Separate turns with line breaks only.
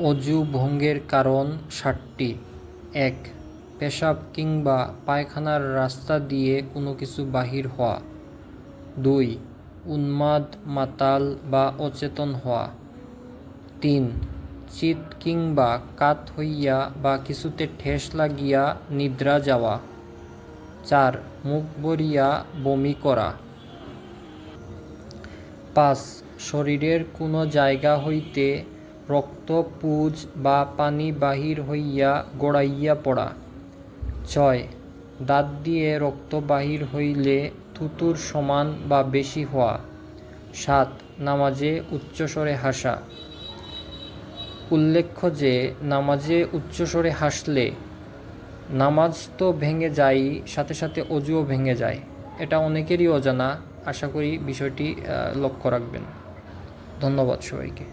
অজু ভঙ্গের কারণ সাতটি। এক, পেশাব কিংবা পায়খানার রাস্তা দিয়ে কোনো কিছু বাহির হওয়া। দুই, উন্মাদ, মাতাল বা অচেতন হওয়া। তিন, চিত কিংবা কাত হইয়া বা কিছুতে ঠেস লাগিয়া নিদ্রা যাওয়া। চার, মুখ বরিয়া বমি করা। পাঁচ, শরীরের কোনো জায়গা হইতে রক্ত পুজ বা পানি বাহির হইয়া গড়াইয়া পড়া। ছয়, দাঁত দিয়ে রক্ত বাহির হইলে থুতুর সমান বা বেশি হওয়া। সাত, নামাজে উচ্চস্বরে হাসা। উল্লেখ্য যে, নামাজে উচ্চস্বরে হাসলে নামাজ তো ভেঙে যায়, সাথে সাথে অজুও ভেঙে যায়। এটা অনেকেরই অজানা। আশা করি বিষয়টি লক্ষ্য রাখবেন। ধন্যবাদ সবাইকে।